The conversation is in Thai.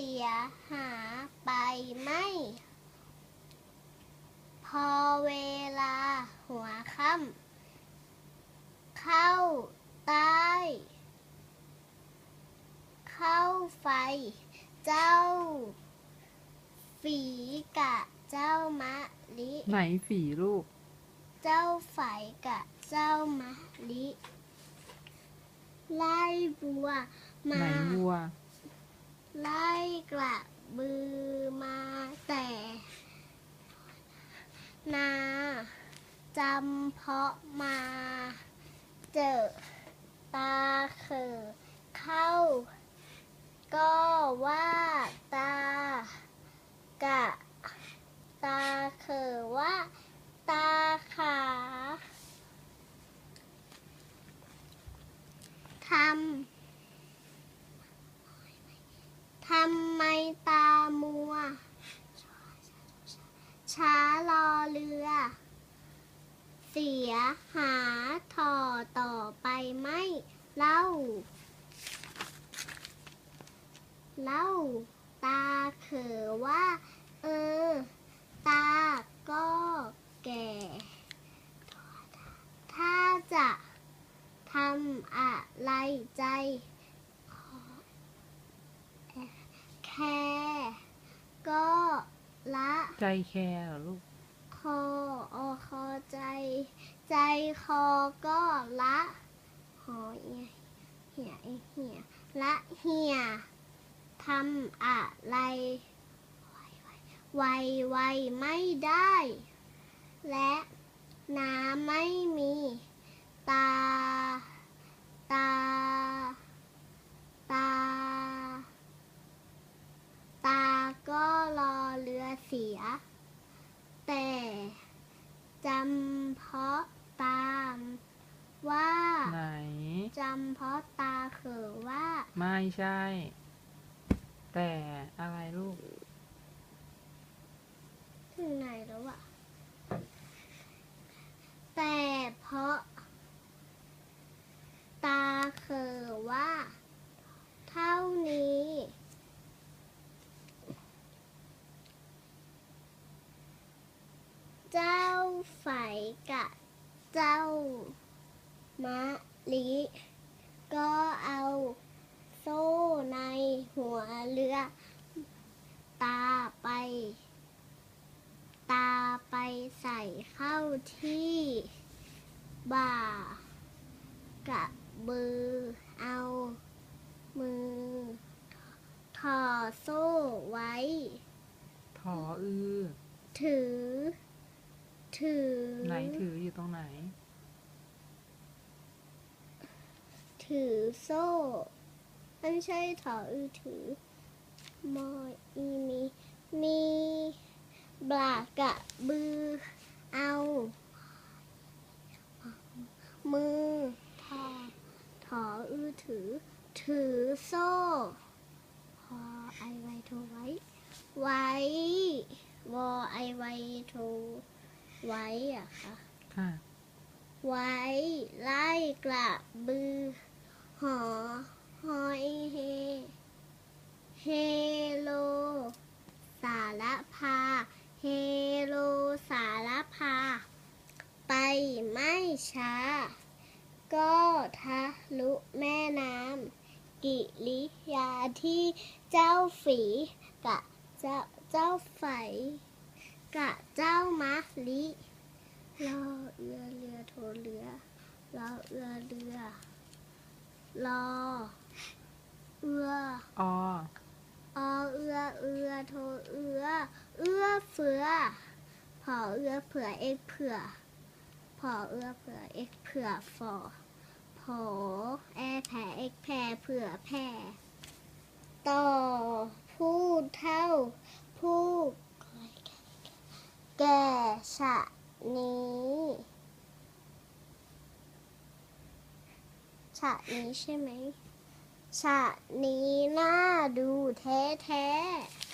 เสียหาไปไม่ พอเวลาหัวค่ำเข้าใต้ เข้าไฟ เจ้า ฝีกะเจ้ามะลิ ไหนฝีลูก เจ้าฝ่ายกะเจ้ามะลิ ไล่บัว ไหนมา วัว ไล่กระบือมาแต่นาจำเพาะมา เจอตาเขอเข้า ก็ว่าตากะ ตาเขอว่า ตาขาทำ ทำไมตามัว ช้ารอเรือ เสียหาถอต่อไปไม่เล่า เล่า ตาเขอว่า เออ ตาก็แก่ ถ้าจะทำอะไรใจ แค่ก็ละ ใจแคร์เหรอลูก คอออคอใจ ใจคอก็ละหอเอียเหียเหียละเหี่ยทำอะไร ไวไวไม่ได้ และน้ำไม่มี ตา ตา ตา ตาก็รอเรือเสีย แต่จำเพาะตามว่า ไหน จำ เพาะตาเขอว่า ไม่ใช่ แต่อะไรลูก ถึงไหนแล้วอะแต่เพราะ ตาเขอว่า เท่านี้ เจ้าฝ่ายกะ เจ้ามะลิ ก็เอาโซ่ในหัวเรือ ตาไป ตาไปใส่เข้าที่บ่ากะบือเอามือถอโซ่ไว้ ถออือ ถือ ถือ ไหนถืออยู่ตรงไหน ถือโซ่ไม่ใช่ถออือถือมออีมีมีบลากะบือ เอา มือถอถออือถือ ถือโซ่พอไอไวโทรไว้ ไว้วอไอไวโทรไว้อะค่ะ ค่ะ ไว้ไล่กระบือ หอหอยเฮ เฮโล สารพา เฮโลสารพา ไปไม่ช้า ก็ทะลุแม่น้ำกิริยาที่เจ้าฝีกะเจ้าเจ้าไฝกะเจ้ามะลิรอเรือเรือโทรเรือรอเรือเรือ รอ เอืออออเอือเอือโทรเอือ เอื้อเฟือพอเอื้อเผื่อเอกเผื่อพอเอื้อเผื่อเอกเผื่อฟอพอแอแผ่เอกแผ่เผื่อแผ่ต่อพูดเท่าพูดแก่ฉะนี้ ฉากนี้ใช่ไหมฉากนี้น่าดูแท้ๆ